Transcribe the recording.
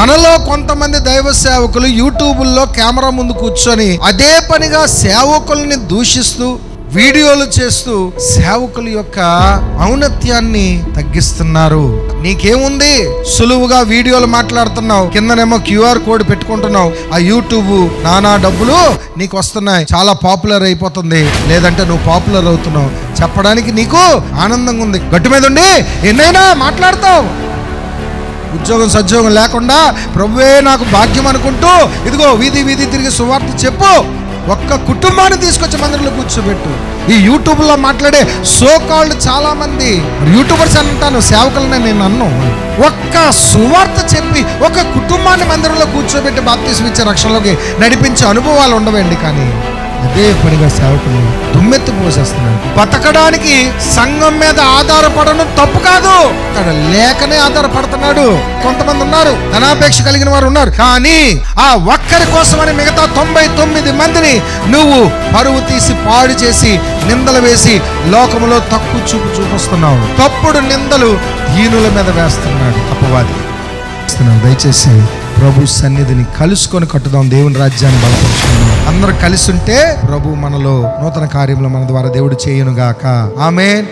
మనలో కొంతమంది దైవ సేవకులు యూట్యూబుల్లో కెమెరా ముందు కూర్చొని అదే పనిగా సేవకుల్ని దూషిస్తూ వీడియోలు చేస్తూ సేవకుల యొక్క ఔన్నత్యాన్ని తగ్గిస్తున్నారు. నీకేముంది? సులువుగా వీడియోలు మాట్లాడుతున్నావు. కిందనేమో క్యూఆర్ కోడ్ పెట్టుకుంటున్నావు. ఆ యూట్యూబ్ నానా డబ్బులు నీకు వస్తున్నాయి. చాలా పాపులర్ అయిపోతుంది. లేదంటే నువ్వు పాపులర్ అవుతున్నావు. చెప్పడానికి నీకు ఆనందంగా ఉంది గట్టు మీద ఉండి ఎన్నైనా మాట్లాడతావు. ఉద్యోగం సద్యోగం లేకుండా ప్రభువే నాకు భాగ్యం అనుకుంటూ ఇదిగో వీధి వీధి తిరిగి సువార్త చెప్పు. ఒక్క కుటుంబాన్ని తీసుకొచ్చి మందిరంలో కూర్చోబెట్టు. ఈ యూట్యూబ్లో మాట్లాడే సో కాల్డ్ చాలామంది యూట్యూబర్స్ అంటాను సేవకులని నేను అన్ను ఒక్క సువార్త చెప్పి ఒక కుటుంబాన్ని మందిరంలో కూర్చోబెట్టి బాప్తీసం ఇచ్చే రక్షణలోకి నడిపించే అనుభవాలు ఉండవండి కానీ. అదే పనిగా సేవకులు దుమ్మెత్తి పోసేస్తున్నాడు బతకడానికి సంఘం మీద ఆధారపడడం తప్పు కాదు. అక్కడ లేకనే ఆధారపడుతున్నాడు. కొంతమంది ఉన్నారు ధనాపేక్ష కలిగిన వారు ఉన్నారు. కానీ ఆ ఒక్కరి కోసమని మిగతా తొంభై తొమ్మిది మందిని నువ్వు పరువు తీసి పాడు చేసి నిందలు వేసి లోకములో తక్కువ చూపు చూపిస్తున్నావు. తప్పుడు నిందలు దీనుల మీద వేస్తున్నాడు. అపవాది. దయచేసి ప్రభు సన్నిధిని కలుసుకొని కట్టుదాం. దేవుని రాజ్యాన్ని బలపరుచుకుందాం. అందరూ కలిసి ఉంటే ప్రభు మనలో నూతన కార్యములు మన ద్వారా దేవుడు చేయును గాక ఆమె